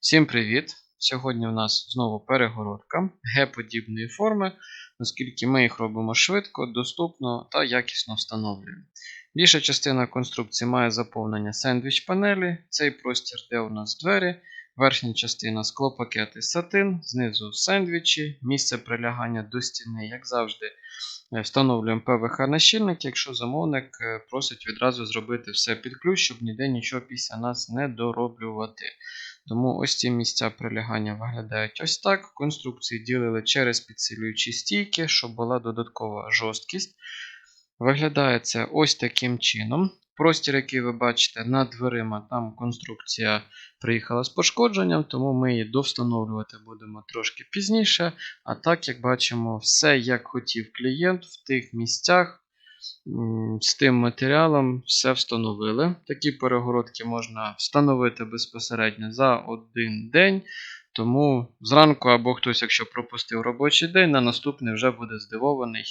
Всім привіт! Сьогодні у нас знову перегородка Г-подібної форми, оскільки ми їх робимо швидко, доступно та якісно встановлюємо. Більша частина конструкції має заповнення сендвіч панелі, цей простір, де у нас двері, верхня частина склопакети сатин, знизу сендвічі, місце прилягання до стіни, як завжди, е, встановлюємо ПВХ-нащільник, якщо замовник е, просить відразу зробити все під ключ, щоб ніде нічого після нас не дороблювати. Тому ось ці місця прилягання виглядають ось так. Конструкції ділили через підсилюючі стійки, щоб була додаткова жорсткість. Виглядає це ось таким чином. Простір, який ви бачите над дверима, там конструкція приїхала з пошкодженням, тому ми її довстановлювати будемо трошки пізніше. А так, як бачимо, все як хотів клієнт в тих місцях. З тим матеріалом все встановили. Такі перегородки можна встановити безпосередньо за один день. Тому зранку або хтось, якщо пропустив робочий день, на наступний вже буде здивований